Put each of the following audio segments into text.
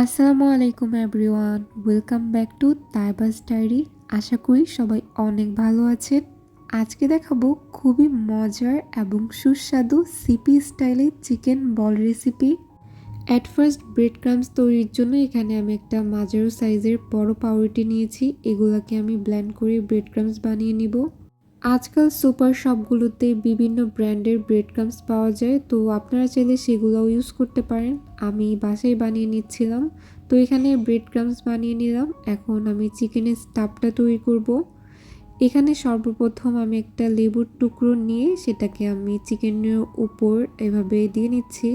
আসসালামু আলাইকুম everyone, welcome back to Taiba's diary. আশা করি সবাই অনেক ভালো আছেন। আজকে দেখাবো খুবই মজার এবং সুস্বাদু সিপি স্টাইলে chicken ball recipe. At first bread crumbs তৈরির জন্য এখানে আমি একটা মাঝারো সাইজের বড় পাউরুটি নিয়েছি। এগুলোকে আমি ব্ল্যান্ড করে ব্রেড ক্রামস বানিয়ে নিব। আজকাল সুপার শপগুলোতে বিভিন্ন ব্র্যান্ডের ব্রেড ক্রামস পাওয়া যায়, তো আপনারা চাইলে সেগুলোও ইউজ করতে পারেন। আমি বাসায় বানিয়ে নিচ্ছিলাম, তো এখানে ব্রেড ক্রামস বানিয়ে নিলাম। এখন আমি চিকেনের স্টাফটা তৈরি করব। এখানে সর্বপ্রথম আমি একটা লেবুর টুকরো নিয়ে সেটাকে আমি চিকেনের উপর এভাবে দিয়ে নিচ্ছি।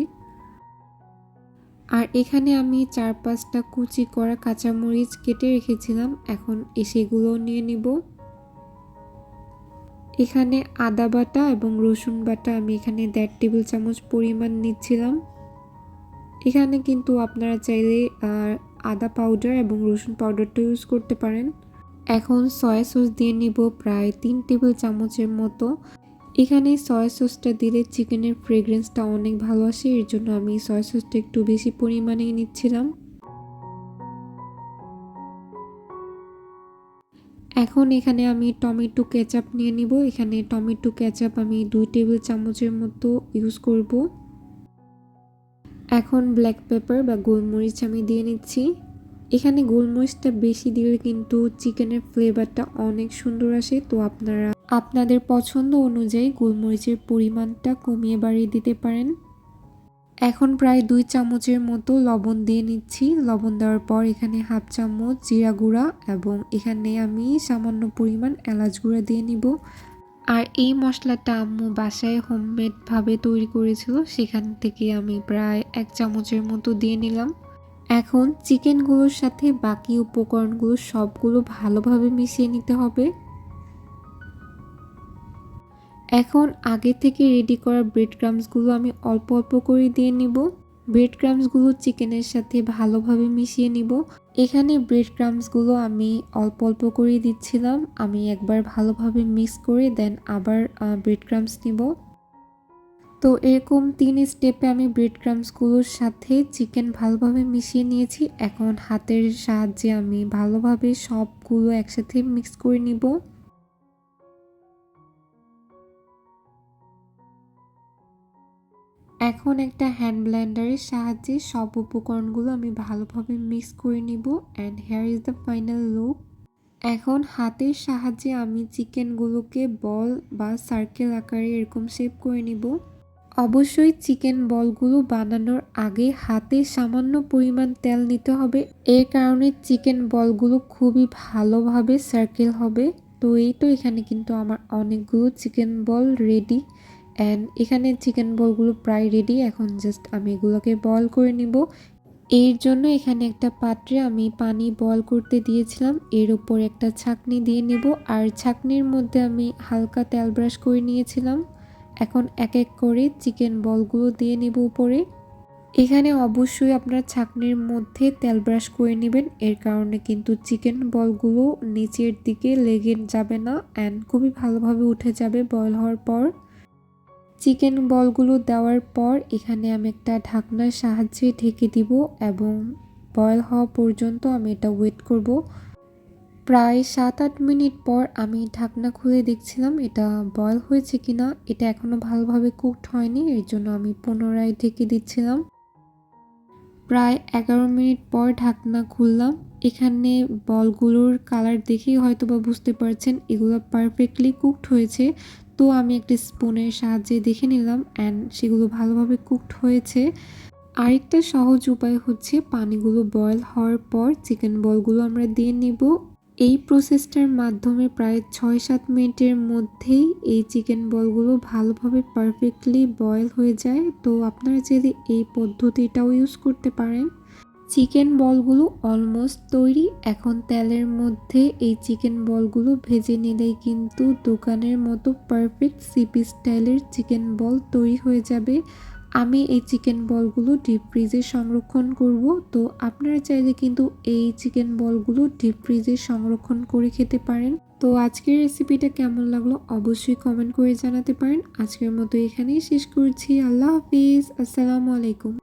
আর এখানে আমি চার পাঁচটা কুচি করা কাঁচামরিচ কেটে রেখেছিলাম, এখন সেগুলো নিয়ে নিব। এখানে আদা বাটা এবং রসুন বাটা আমি এখানে দেড় টেবিল চামচ পরিমাণ নিচ্ছিলাম। এখানে কিন্তু আপনারা চাইলে আদা পাউডার এবং রসুন পাউডারটা ইউজ করতে পারেন। এখন সয়া সস দিয়ে নিব প্রায় তিন টেবিল চামচের মতো। এখানে সয়া সসটা দিলে চিকেনের ফ্রেগ্রেন্সটা অনেক ভালো আসে, এর জন্য আমি সয়া সসটা একটু বেশি পরিমাণে নিচ্ছিলাম। এখন এখানে আমি টমেটো কেচাপ নিয়ে নিব। এখানে টমেটো কেচাপ আমি দুই টেবিল চামচের মতো ইউজ করব। এখন ব্ল্যাক পেপার বা গোলমরিচ আমি দিয়ে নিচ্ছি। এখানে গোলমরিচটা বেশি দিলে কিন্তু চিকেনের ফ্লেভারটা অনেক সুন্দর আসে। তো আপনারা, আপনাদের পছন্দ অনুযায়ী গোলমরিচের পরিমাণটা কমিয়ে বাড়িয়ে দিতে পারেন। এখন প্রায় দুই চামচের মতো লবণ দিয়ে নিচ্ছি। লবণ দেওয়ার পর এখানে হাফ চামচ জিরা গুঁড়া এবং এখানে আমি সামান্য পরিমাণ এলাচ গুঁড়া দিয়ে নিব। আর এই মশলাটা আম্মু বাসায় হোমমেডভাবে তৈরি করেছিল, সেখান থেকে আমি প্রায় এক চামচের মতো দিয়ে নিলাম। এখন চিকেনগুলোর সাথে বাকি উপকরণগুলো সবগুলো ভালোভাবে মিশিয়ে নিতে হবে। এখন আগে থেকে রেডি করা ব্রেড ক্রামসগুলো আমি অল্প অল্প করে দিয়ে নিব। ব্রেড ক্রামসগুলো চিকেনের সাথে ভালোভাবে মিশিয়ে নিব। এখানে ব্রেড ক্রামসগুলো আমি অল্প অল্প করে দিচ্ছিলাম। আমি একবার ভালোভাবে মিক্স করে দেন আবার ব্রেড ক্রামস নিব। তো এরকম তিন স্টেপে আমি ব্রেড ক্রামসগুলোর সাথে চিকেন ভালোভাবে মিশিয়ে নিয়েছি। এখন হাতের সাহায্যে আমি ভালোভাবে সবগুলো একসাথে মিক্স করে নিব। এখন একটা হ্যান্ড ব্লেন্ডারের সাহায্যে সব উপকরণগুলো আমি ভালোভাবে মিক্স করে নিব and here is the final look এখন হাতের সাহায্যে আমি চিকেনগুলোকে বল বা সার্কেল আকারে এরকম শেপ করে নিব। অবশ্যই চিকেন বলগুলো বানানোর আগে হাতে সামান্য পরিমাণ তেল নিতে হবে। এর কারণে চিকেন বলগুলো খুবই ভালোভাবে সার্কেল হবে। তো এই তো এখানে কিন্তু আমার অনেকগুলো চিকেন বল রেডি অ্যান্ড এখানে চিকেন বলগুলো প্রায় রেডি এখন জাস্ট আমি এগুলোকে বল করে নিব। এর জন্য এখানে একটা পাত্রে আমি পানি বল করতে দিয়েছিলাম। এর উপর একটা ছাকনি দিয়ে নেব। আর ছাকনির মধ্যে আমি হালকা তেল ব্রাশ করে নিয়েছিলাম। এখন এক এক করে চিকেন বলগুলো দিয়ে নেব উপরে। এখানে অবশ্যই আপনার ছাকনির মধ্যে তেল ব্রাশ করে নেবেন। এর কারণে কিন্তু চিকেন বলগুলো নিচের দিকে লেগে যাবে না। অ্যান্ড খুবই ভালোভাবে উঠে যাবে বয়ল হওয়ার পর। চিকেন বলগুলো দেওয়ার পর এখানে আমি একটা ঢাকনার সাহায্যে ঢেকে দিব এবং বয়েল হওয়া পর্যন্ত আমি এটা ওয়েট করব। প্রায় সাত আট মিনিট পর আমি ঢাকনা খুলে দেখছিলাম এটা বয়েল হয়েছে কিনা। এটা এখনও ভালোভাবে কুকড হয়নি, এর জন্য আমি পুনরায় ঢেকে দিচ্ছিলাম। প্রায় এগারো মিনিট পর ঢাকনা খুললাম। এখানে বলগুলোর কালার দেখেই হয়তো বা বুঝতে পারছেন, এগুলো পারফেক্টলি কুকড হয়েছে। তো আমি একটা স্পুনের সাহায্যে দেখে নিলাম অ্যান্ড সেগুলো ভালোভাবে কুকড হয়েছে। আরেকটা সহজ উপায় হচ্ছে পানিগুলো বয়েল হওয়ার পর চিকেন বলগুলো আমরা দিয়ে নিব। এই প্রসেসটার মাধ্যমে প্রায় ছয় সাত মিনিটের মধ্যেই এই চিকেন বলগুলো ভালোভাবে পারফেক্টলি বয়েল হয়ে যায়। তো আপনারা যদি এই পদ্ধতিটাও ইউজ করতে পারেন। চিকেন বলগুলো অলমোস্ট তৈরি। এখন তেলের মধ্যে এই চিকেন বলগুলো ভেজে নিলেই কিন্তু দোকানের মতো পারফেক্ট সিপি স্টাইলের চিকেন বল তৈরি হয়ে যাবে। আমি এই চিকেন বলগুলো ডিপ ফ্রিজে সংরক্ষণ করব। তো আপনারা চাইলে কিন্তু এই চিকেন বলগুলো ডিপ ফ্রিজে সংরক্ষণ করে খেতে পারেন। তো আজকের রেসিপিটা কেমন লাগল অবশ্যই কমেন্ট করে জানাতে পারেন। আজকের মতো এখানেই শেষ করছি। আল্লাহ হাফিজ। আসসালামু আলাইকুম।